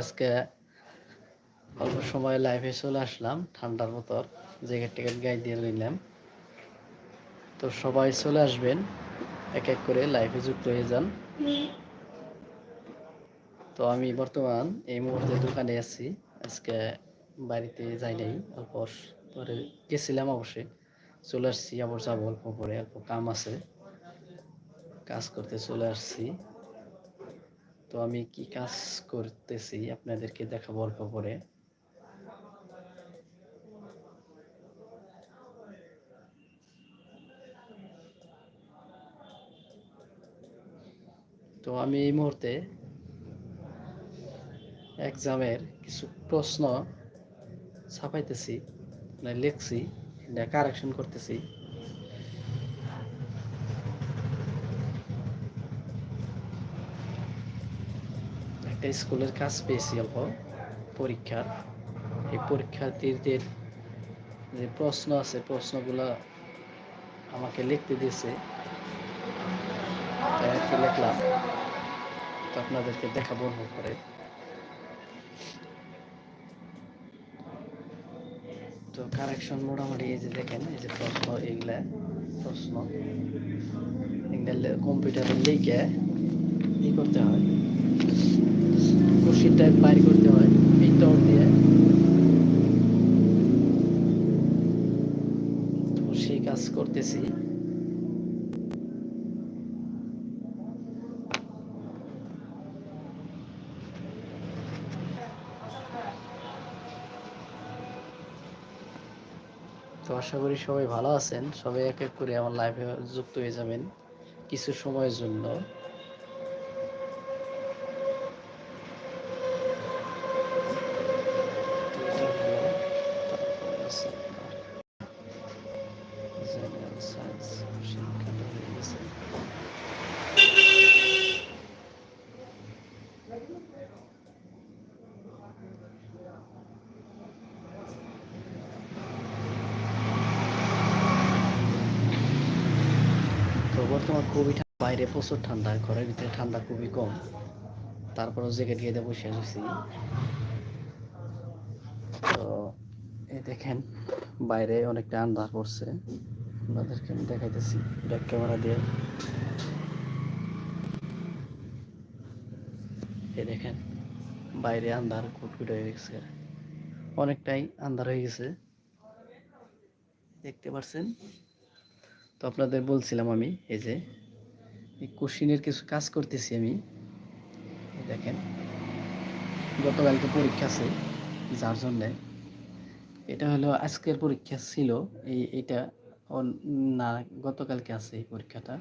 আজকে অল্প সময় লাইভে চলে আসলাম, ঠান্ডার মতর জ্যাকেট টেকেট গায়ে দিয়ে নিলাম। তো সবাই চলে আসবেন, এক এক করে লাইভে যুক্ত হয়ে যান। তো আমি বর্তমান এই মুহূর্তে দোকানে আছি। আজকে বাড়িতে যাই নাই, অল্প পরে গেছিলাম অবশ্যই। চলে আসছি, আবার যাব অল্প পরে, অল্প কাম আছে। কাজ করতে চলে আসছি। তো আমি কি কাজ করতেছি আপনাদেরকে দেখাবো অল্প পরে। তো আমি এই মুহূর্তে এক্সামের কিছু প্রশ্ন ছাপাইতেছি মানে লিখছি কারেকশন করতেছি। একটা স্কুলের কাজ পেয়েছি অল্প পরীক্ষার। এই পরীক্ষার্থীদের যে প্রশ্ন আছে, প্রশ্নগুলো আমাকে লিখতে দিয়েছে। লিখলাম। তো আপনাদেরকে দেখাবো করে। তো কারেকশন মোটামুটি এই যে দেখেন, এই যে প্রশ্ন এইগুলা প্রশ্ন। এগুলা কম্পিউটারে লিখে ই করতে হয়। কুশি টাইপ বাইর করতে হয় প্রিন্ট আউট দিয়ে। তো সেই কাজ করতেছি। তো আশা করি সবাই ভালো আছেন। সবাই এক এক করে আমার লাইভে যুক্ত হয়ে যাবেন। কিছু সময়ের জন্য জেনারেল সায়েন্স শিক্ষাটা হয়ে গেছে তো বর্তমান খুবই ঠান্ডা বাইরে প্রচুর ঠান্ডা ঘরের ভিতরে ঠান্ডা খুবই কম। তারপরও জ্যাকেট গেঁদে বসে আছি। তো এই দেখেন, বাইরে অনেকটা আন্ধার পড়ছে। আপনাদেরকে আমি দেখাইতেছি ব্যাক ক্যামেরা দিয়ে। এই দেখেন, বাইরে আন্ধার কুটকুট হয়ে গেছে। অনেকটাই আন্ধার হয়ে গেছে। দেখতে পারছেন? তো আপনাদের বলছিলাম আমি, এই যে এই কোশ্চিনের কিছু কাজ করতেছি আমি। দেখেন গতকাল তো পরীক্ষা আছে যার জন্যে। এটা হলো আজকের পরীক্ষা ছিল, এই এটা না, গতকালকে আছে এই পরীক্ষাটা।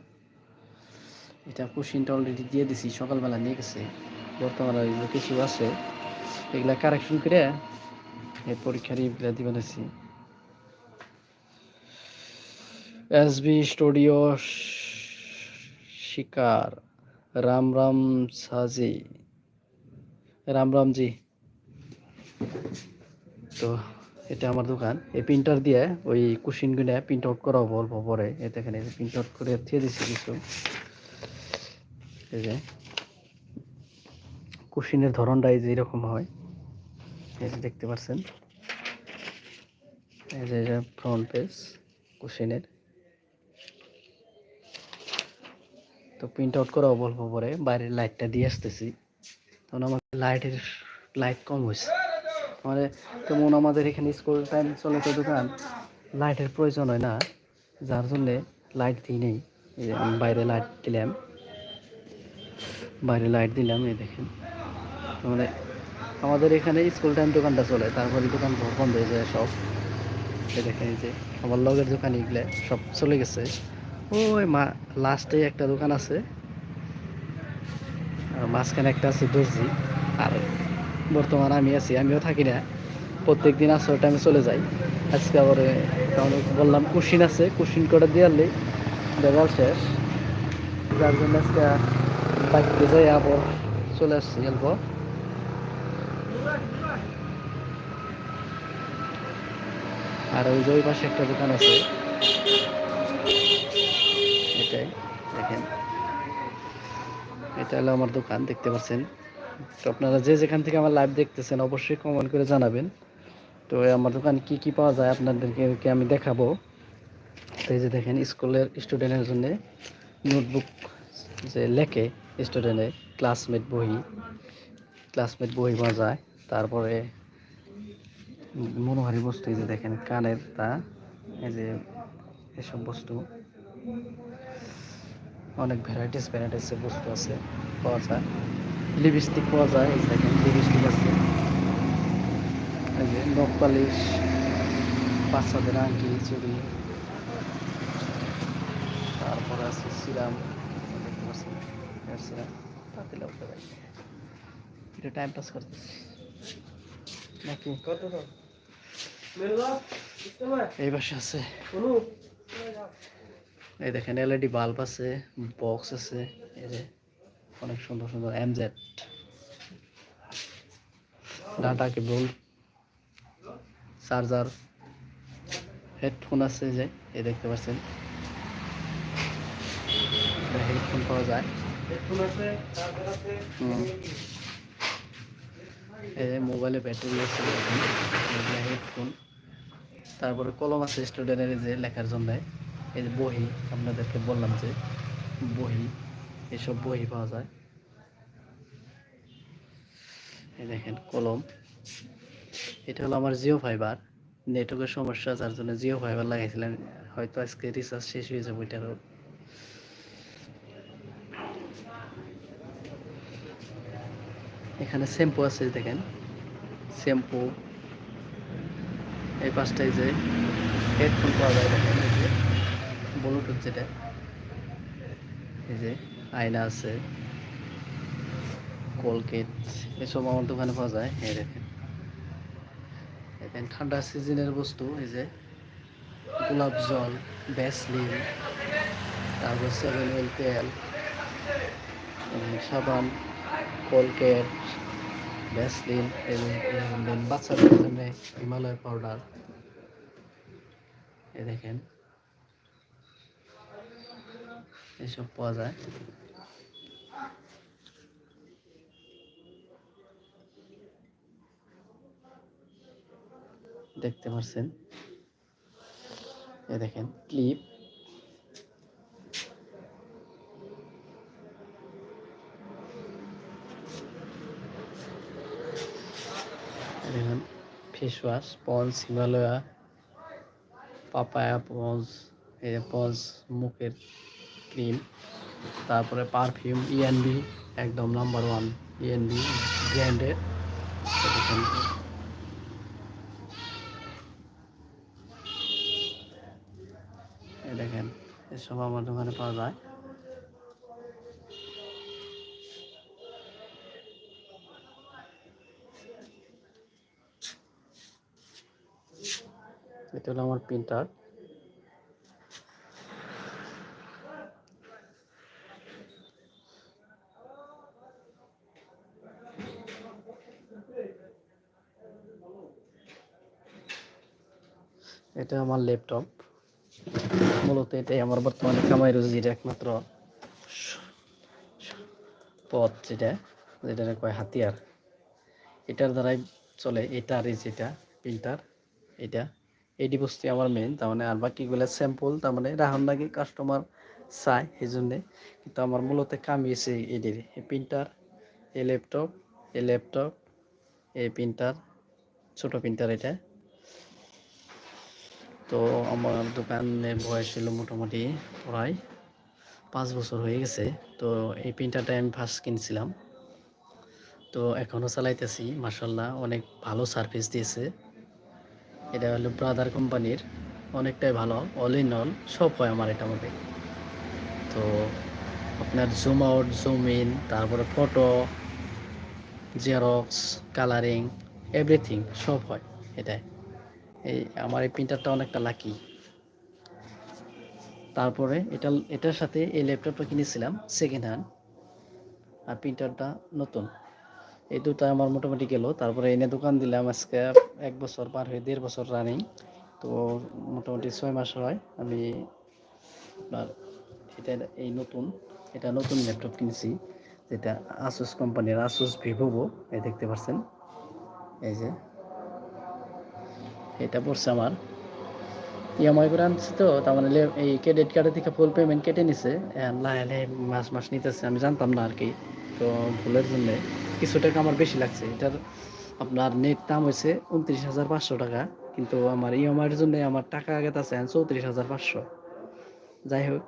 এটা কোশ্চিনটা অলরেডি দিয়ে দিছি, সকালবেলা নিয়ে গেছে। বর্তমানে ওইগুলো কিছু আছে, এগুলা কারেকশন করে এই পরীক্ষার এগুলা দিয়ে বানাইছি এস বি স্টুডিও শিকার। রাম রাম সাজি। রাম রাম জি। তো এটা আমার দোকান। এই প্রিন্টার দিয়ে ওই কুশিনগুলো প্রিন্ট আউট করা হব পরে। এতে এখানে প্রিন্ট আউট করে থিয়ে দিছি কিছু। এই যে কুশিনের ধরন এই যে এরকম হয়। এই যে দেখতে পাচ্ছেন। এই যে ফ্রন্ট পেজ কুশিনের। তো প্রিন্ট আউট করা অল্প পরে বাইরের লাইটটা দিয়ে আসতেছি। তখন আমার লাইটের লাইট কম হয়েছে। মানে তেমন আমাদের এখানে স্কুল টাইম চলে তো দোকান লাইটের প্রয়োজন হয় না। যার জন্যে লাইট দিই নেই। আমি বাইরে লাইট দিলাম। বাইরে লাইট দিলাম, এই দেখেন। মানে আমাদের এখানে স্কুল টাইম দোকানটা চলে, তারপরে দোকান বন্ধ হয়ে যায় সব। এই দেখেন যে, আমার লগের দোকান এগুলো সব চলে গেছে। ওই মা লাস্টে একটা দোকান আছে। আর মাঝখানে একটা আছে দর্জি। আর বর্তমানে আমি আছি, আমিও থাকি না। প্রত্যেক দিন আসর টাইমে চলে যাই। আজকে আবার বললাম কুশিন আছে, কুশিন করে দিয়ারলেই বেগাল শেষ। যার জন্য আজকে বাইকতে যাই আবার চলে আসছি অল্প। আর ওই যে ওই পাশে একটা দোকান আছে। দেখেন। এটা হলো আমার দোকান, দেখতে পাচ্ছেন। তো আপনারা যে যেখান থেকে আমার লাইভ দেখতেছেন, অবশ্যই কমেন্ট করে জানাবেন। তো আমার দোকান কি কি পাওয়া যায় আপনাদেরকে আমি দেখাবো। তো এই যে দেখেন, স্কুলের স্টুডেন্টের জন্য নোটবুক যে লেখে স্টুডেন্টের ক্লাসমেট বই ক্লাসমেট বই পাওয়া যায় তারপরে মনোহারি বস্তু, এই যে দেখেন, কানের তা, এই যে এসব বস্তু। অনেক ভ্যারাইটিস ভ্যারাইটিসের বস্তু আছে পাওয়া যায়। লিপস্টিক পাওয়া যায় এই দেখেন লিপস্টিক আছে। এই যে নখ পালিশ বাচ্চাদের আংটি চুড়ি। তারপর আছে সিরাম দেখতে পাচ্ছেন? সিরাম তাতে লাগতে পারি এটা টাইম পাস করতেছি। নাকি? এই আছে। এই দেখেন এলইডি বাল্ব আছে বক্স আছে এই যে অনেক সুন্দর সুন্দর MZ data cable charger headphone আছে যে এই দেখতে পাচ্ছেন। হেডফোন পাওয়া যায়। এই মোবাইলে ব্যাটারি আছে হেডফোন তারপরে কলম আছে স্টুডেন্টের যে লেখার জন্য। এই যে বহি, আপনাদেরকে বললাম যে বহি, এসব বহি পাওয়া যায়। এই দেখেন, কলম। এটা হলো আমার জিও ফাইবার। নেটওয়ার্কের সমস্যা, যার জন্য জিও ফাইবার লাগাইছিলাম হয়তো আজকে রিচার্জ শেষ হয়ে যাবে ওইটারও এখানে শ্যাম্পু আছে দেখেন। শ্যাম্পু এই পাঁচটায় যে হেডফোন পাওয়া যায়, দেখেন। ব্লুটুথ যেটা। এই যে আয়না আছে কোলগেট এসব আমার দোকানে পাওয়া যায়। এই দেখেন। দেখেন ঠান্ডা সিজনের বস্তু এই যে গোলাপ জল ভ্যাসলিন তারপর সেভেন ওয়েল তেল সাবান যে, উম, বাচ্চাদের জন্য হিমালয় পাউডার। এ দেখেন। এসব পাওয়া যায়। দেখতে পাচ্ছেন এ দেখেন, ক্লিপ। দেখুন face wash Pond's Himalaya papaya Pond's এই পন্স মুখের ক্রিম, তারপরে পারফিউম ইএনবি একদম নাম্বার ওয়ান ইএনবি ব্র্যান্ডের দেখেন এসব আমার দোকানে পাওয়া যায়। এটা হলো আমার প্রিন্টার। এটা আমার ল্যাপটপ মূলত এটাই আমার বর্তমানে কামাই রুজির একমাত্র পথ যেটা যেটা কয় হাতিয়ার। এটার দ্বারাই চলে, এটার এই যেটা প্রিন্টার এটা। এডি বস্তু আমার মেন তার মানে আর বাকিগুলো স্যাম্পল তার মানে রাহান লাগে কাস্টমার চায় এই জন্যে। কিন্তু আমার মূলত কামিয়েছে এডির এই প্রিন্টার এই ল্যাপটপ এই ল্যাপটপ এই প্রিন্টার ছোট প্রিন্টার এটা। তো আমার দোকানে বয়স ছিল মোটামুটি প্রায় পাঁচ বছর হয়ে গেছে। তো এই প্রিন্টারটা আমি ফার্স্ট কিনছিলাম। তো এখনও চালাইতেছি মার্শাল্লাহ অনেক ভালো সার্ভিস দিয়েছে। এটা হলো ব্রাদার কোম্পানির অনেকটাই ভালো অল ইন অল সব হয় আমার এটার মধ্যে তো আপনার জুম আউট জুম ইন তারপরে ফটো জেরক্স কালারিং এভরিথিং সব হয় এটাই। এই আমার এই প্রিন্টারটা অনেকটা লাকি তারপরে এটা, এটার সাথে এই ল্যাপটপটা কিনেছিলাম সেকেন্ড হ্যান্ড আর প্রিন্টারটা নতুন। এই দুটা আমার মোটামুটি গেল। তারপরে এনে দোকান দিলাম আজকে এক বছর পার হয়ে, দেড় বছর রানিং তো মোটামুটি ছয় মাস হয় আমি আপনার এটা, এই নতুন, এটা নতুন ল্যাপটপ কিনছি, যেটা আসুস কোম্পানির আসুস ভিভোবো এই দেখতে পাচ্ছেন? এই যে। এটা পড়ছে আমার। ইএমআই করে আনছি তো, তার মানে এই ক্রেডিট কার্ডের থেকে ফুল পেমেন্ট কেটে নিছে লাহে মাস মাস নিতেছে, আমি জানতাম না আর কি তো ভুলের জন্য কিছু টাকা আমার বেশি লাগছে। এটার আপনার নেট দাম হয়েছে উনত্রিশ হাজার পাঁচশো টাকা, কিন্তু আমার ইএমআইয়ের জন্য আমার টাকা আগে আছে চৌত্রিশ হাজার পাঁচশো। যাই হোক,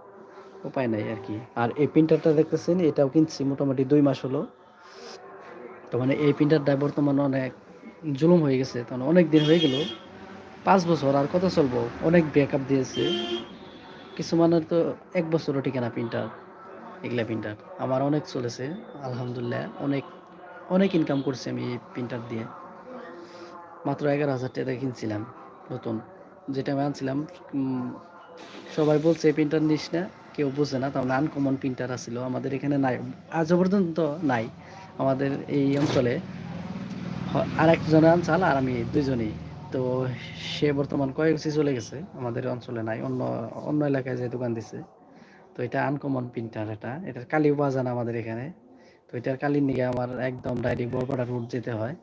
উপায় নাই আর কি আর এই প্রিন্টারটা দেখতেছেন, এটাও কিনছি মোটামুটি দুই মাস হলো। তো মানে এই প্রিন্টারটা বর্তমানে অনেক জুলুম হয়ে গেছে তখন অনেক দিন হয়ে গেল। পাঁচ বছর, আর কত চলবো? অনেক ব্যাকআপ দিয়েছে। কিছু মানুষ তো এক বছরও ঠিকানা প্রিন্টার, এগুলা প্রিন্টার। আমার অনেক চলেছে, আলহামদুলিল্লাহ। অনেক অনেক ইনকাম করছি আমি এই প্রিন্টার দিয়ে। মাত্র এগারো হাজার টাকা কিনছিলাম, নতুন। যেটা আমি আনছিলাম সবাই বলছে প্রিন্টার নিস না। কেউ বোঝে না, তাহলে আনকমন প্রিন্টার আছিল। আমাদের এখানে নাই, আজও পর্যন্ত নাই। আমাদের এই অঞ্চলে আর একজনে আনছাল আর আমি দুজনেই তো সে বর্তমান কয়েক কয়েকসি চলে গেছে, আমাদের অঞ্চলে নাই, অন্য অন্য এলাকায় যে দোকান দিছে। তো এটা আনকমন প্রিন্টার এটা, এটার কালি পাওয়া যায় না আমাদের এখানে। তো এটার কালির নিয়ে আমার একদম ডাইরেক্ট বরপাড়া রুট যেতে হয়।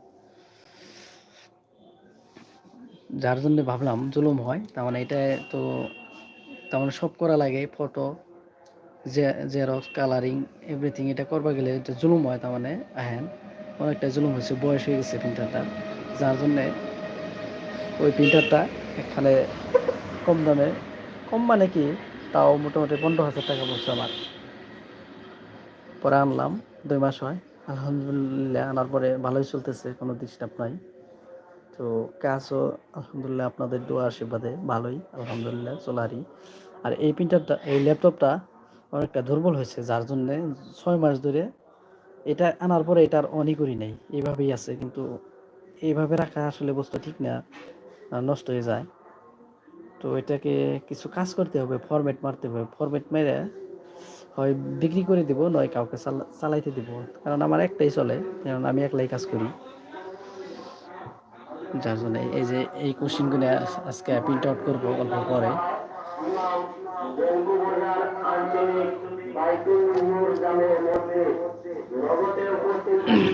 যার জন্য ভাবলাম জুলুম হয়, তার মানে এটা তো, তার মানে সব করা লাগে ফটো জেরক্স কালারিং এভরিথিং এটা করবা গেলে এটা জুলুম হয়, তার মানে আহেন অনেকটা জুলুম হয়েছে, বয়স হয়ে গেছে প্রিন্টারটা যার জন্যে ওই প্রিন্টারটা এখানে কম দামে। কম মানে কি? তাও মোটামুটি পনেরো হাজার টাকা পড়ছে আমার। পরে আনলাম, দুই মাস হয়। আলহামদুলিল্লাহ আনার পরে ভালোই চলতেছে, কোনো ডিস্টার্ব নাই। তো কাজও আলহামদুলিল্লাহ আপনাদের দোয়া আশীর্বাদে ভালোই, আলহামদুলিল্লাহ চলারই আর। এই প্রিন্টারটা, এই ল্যাপটপটা অনেকটা দুর্বল হয়েছে, যার জন্য ছয় মাস ধরে এটা আনার পরে এটার অনই করি নাই। এইভাবেই আছে, কিন্তু এইভাবে রাখা আসলে বস্তু ঠিক না। নষ্ট হয়ে যায়। তো এটাকে কিছু কাজ করতে হবে ফরম্যাট মারতে হবে। ফরম্যাট মেরে হয় বিক্রি করে দিব, নয় কাউকে চালা- চালাইতে দিব। কারণ আমার একটাই চলে, কারণ আমি একলাই কাজ করি। যার জন্য এই যে এই কোশ্চিনগুলো আজকে প্রিন্ট আউট করব অল্প পরে। উপস্থিত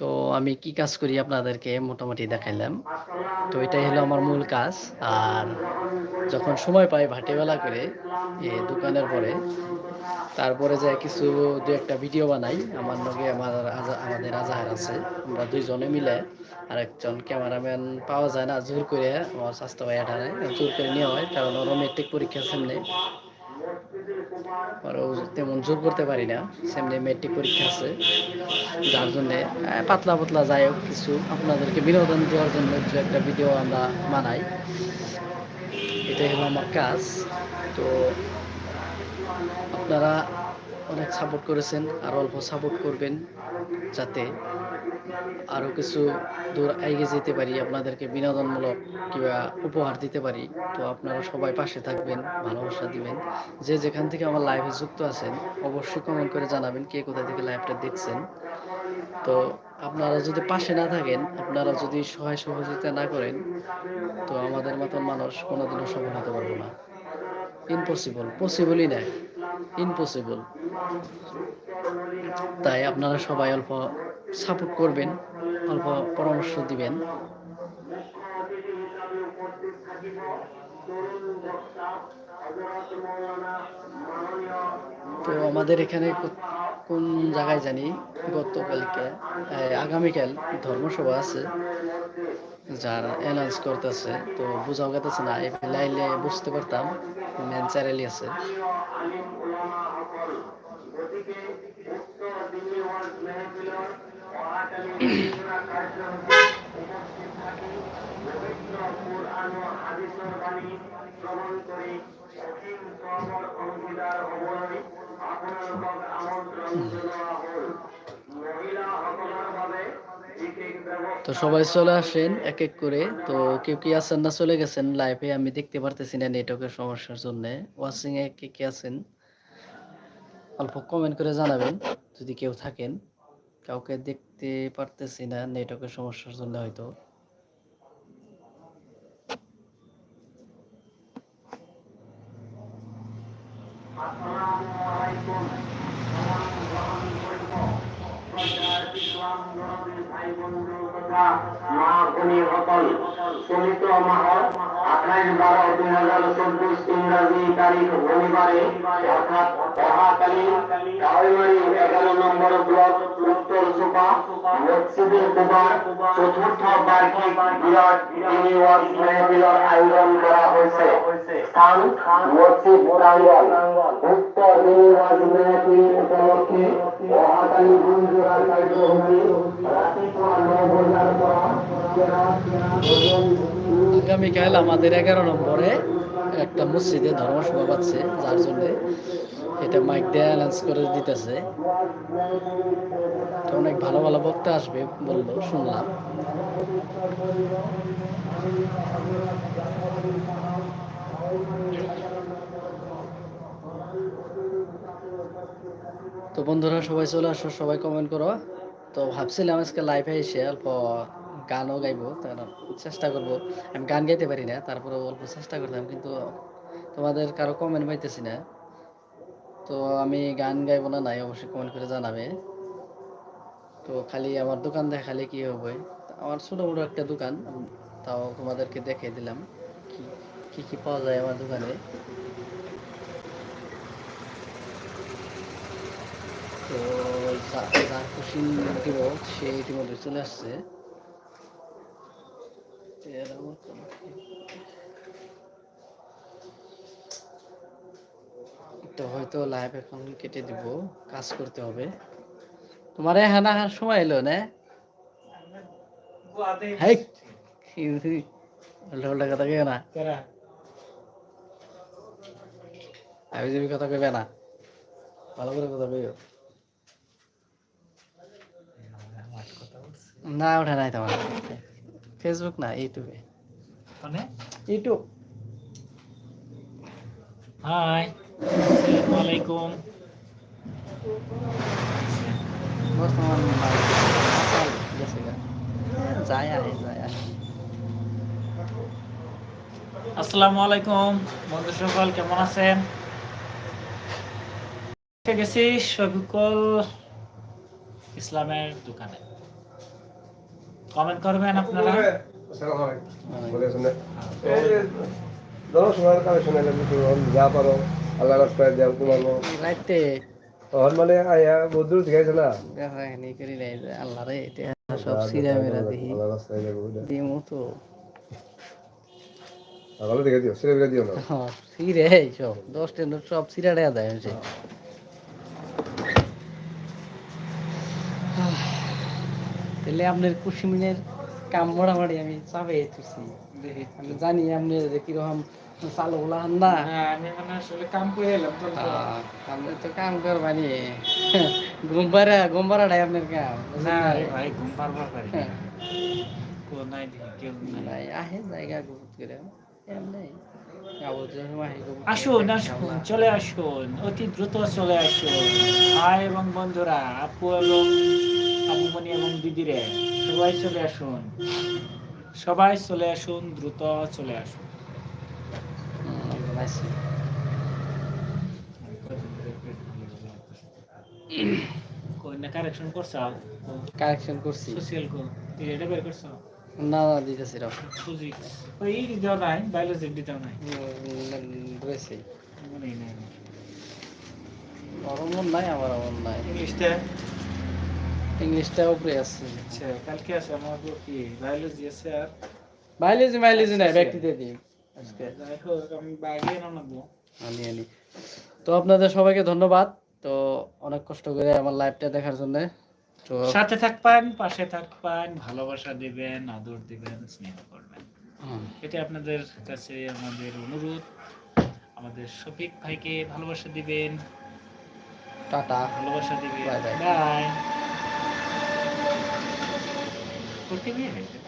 তো আমি কি কাজ করি আপনাদেরকে মোটামুটি দেখাইলাম। তো এটাই হলো আমার মূল কাজ। আর যখন সময় পাই ভাটিবেলা করে দোকানের পরে, তারপরে যে কিছু দু একটা ভিডিও বানাই। আমার লগে আমার আমাদের আজাহার আছে। আমরা দুইজনে মিলে আর একজন ক্যামেরাম্যান পাওয়া যায় না, জোর করে। আমার স্বাস্থ্য ভাই জোর করে নেওয়া হয়। কারণ ওরও মেট্রিক পরীক্ষা সামনে তেমন জোর করতে পারি না। সেমনি মেট্রিক পরীক্ষা আছে। যার জন্যে পাতলা পাতলা যাই হোক কিছু আপনাদেরকে বিনোদন দেওয়ার জন্য দু একটা ভিডিও আমরা বানাই। এটাই হলো আমার কাজ। তো আপনারা অনেক সাপোর্ট করেছেন, আর অল্প সাপোর্ট করবেন যাতে আরও কিছু দূর এগিয়ে যেতে পারি, আপনাদেরকে বিনোদনমূলক কিংবা উপহার দিতে পারি। তো আপনারা সবাই পাশে থাকবেন, ভালোবাসা দিবেন। যে যেখান থেকে আমার লাইভে যুক্ত আছেন, অবশ্যই কমেন্ট করে জানাবেন কে কোথা থেকে লাইভটা দেখছেন। তো আপনারা যদি পাশে না থাকেন, আপনারা যদি সহায় সহযোগিতা না করেন, তো আমাদের মতন মানুষ কোনোদিনও সফল হতে পারব না। ইম্পসিবল পসিবলই না ইম্পসিবল তাই আপনারা সবাই অল্প সাপোর্ট করবেন, অল্প পরামর্শ দিবেন। তো আমাদের এখানে কোন জায়গায় জানি গতকালকে আগামীকাল ধর্মসভা আছে, যার অ্যানাউন্স করতেছে, তো বোঝাও গেতেছে না লাইলে বুঝতে পারতাম মেন চ্যানেলই আছে। তো সবাই চলে আসেন এক এক করে। তো কেউ কি আছেন না চলে গেছেন লাইভে আমি দেখতে পারতেছি না নেটওয়ার্কের সমস্যার জন্য। ওয়াচিং এ কে কে আছেন? অল্প কমেন্ট করে জানাবেন, যদি কেউ থাকেন। কাউকে দেখতে পারতেছি না, নেটওয়ার্কের সমস্যার জন্য হয়তো। বারো দুই হাজার চব্বিশ ইংরাজি তারিখ অর্থাৎ নম্বর ব্লক, উত্তর সুপা মসজিদের কুবার চতুর্থ বার্ষিক বিরাট ইউনিভার্স মেহফিলের আয়োজন করা হয়েছে। স্থান মসজিদ প্রাঙ্গণ উক্ত ইউনিভার্স মেহফিল উপলক্ষে মহাকালী গুঞ্জুরা কার্যক্রমে আগামীকাল আমাদের এগারো নম্বরে একটা মসজিদে ধর্মসভা পাচ্ছে যার জন্য এটা মাইক দিয়ে অ্যানাউন্স করে দিতেছে। তো অনেক ভালো ভালো বক্তা আসবে বলল, শুনলাম। তো বন্ধুরা, সবাই চলে আসো, সবাই কমেন্ট করো। তো ভাবছিলাম আজকে লাইভে এসে অল্প গানও গাইবো, তার চেষ্টা করব। আমি গান গাইতে পারি না তারপরে অল্প চেষ্টা করতাম, কিন্তু তোমাদের কারও কমেন্ট পাইতেছি না। তো আমি গান গাইবো না, নাই অবশ্যই কমেন্ট করে জানাবে। তো খালি আমার দোকান দেখালে কি হবে? আমার ছোটো মোটো একটা দোকান, তাও তোমাদেরকে দেখিয়ে দিলাম কি কি পাওয়া যায় আমার দোকানে। তো যার দিব, সে ইতিমধ্যে চলে আসছে। তো হয়তো লাইভ এখন কেটে দিব কাজ করতে হবে। তোমার না সময় এলো না? হাই উল্টা উল্টা কথা কেউ না? আমি কথা কইবে না? ভালো করে কথা কইও। না ওঠা নাই তোমার। ফেসবুক না ইউটিউবে ইউটিউব হাই আসসালামু আলাইকুম। বর্তমান। যায় আহে যায় আহে আসসালামু আলাইকুম বন্ধু সকল কেমন আছেন? গেছি শফিকুল ইসলামের দোকানে। কমেন্ট করবেন আপনারা। যা পারো। আল্লাহ রাস্তায় যাও তোমার রাইতে তখন মানে আয়া না? করি আল্লাহ রে এটা সব সিরা মেরা দেখি আল্লাহ রাস্তায় যাব দিমু তো। দেখে দিও সিরে দিও না? হ্যাঁ, সিরে সব দশ টেন সব সিরা দেয়া যায় হচ্ছে তাহলে আপনার কুসুমিনের কাম মোটামুটি আমি চাপে তুলছি। আমি জানি আপনি যে কীরকম চালু হলাম না হ্যাঁ আমি মানে আসলে কাম করে এলাম তো তো কাম করবানি ঘুম পাড়া ঘুম পাড়াটাই আপনার কাম না রে ভাই ঘুম পারবার পারি না। হ্যাঁ। নাই দেখি কেউ নাই। নাই আহে জায়গা গুরুত করে। এমনি আসুন আসুন চলে আসুন। অতি দ্রুত চলে আসুন। ভাই এবং বন্ধুরা আপু এবং আপুমণি এবং দিদিরে সবাই চলে আসুন। সবাই চলে আসুন দ্রুত চলে আসুন। কই না কারেকশন করছাও কারেকশন করছি। সোশিয়াল কো এটা বের করছ? না না দিতেছি রাও। ফিজিক্স ওই এই নাই বায়োলজি দিতেও নাই। রয়েছে নাই মন নাই আমার মন নাই। ইংলিশটা? ইংলিশটা উপরে আছে। আচ্ছা কালকে আছে আমার কি? বায়োলজি আছে আর? মাইলেজ মাইলেজ নাই ব্যক্তিতে দিই। আমি আনি তো আপনাদের সবাইকে ধন্যবাদ। তো অনেক কষ্ট করে আমার লাইভটা দেখার জন্য। তো সাথে থাকবেন পাশে থাকবেন ভালোবাসা দিবেন আদর দিবেন স্নেহ করবেন। এটা আপনাদের কাছে আমাদের অনুরোধ। আমাদের শফিক ভাইকে ভালোবাসা দিবেন। টাটা। ভালোবাসা দিবেন. বাই বিয়ে হয়েছে?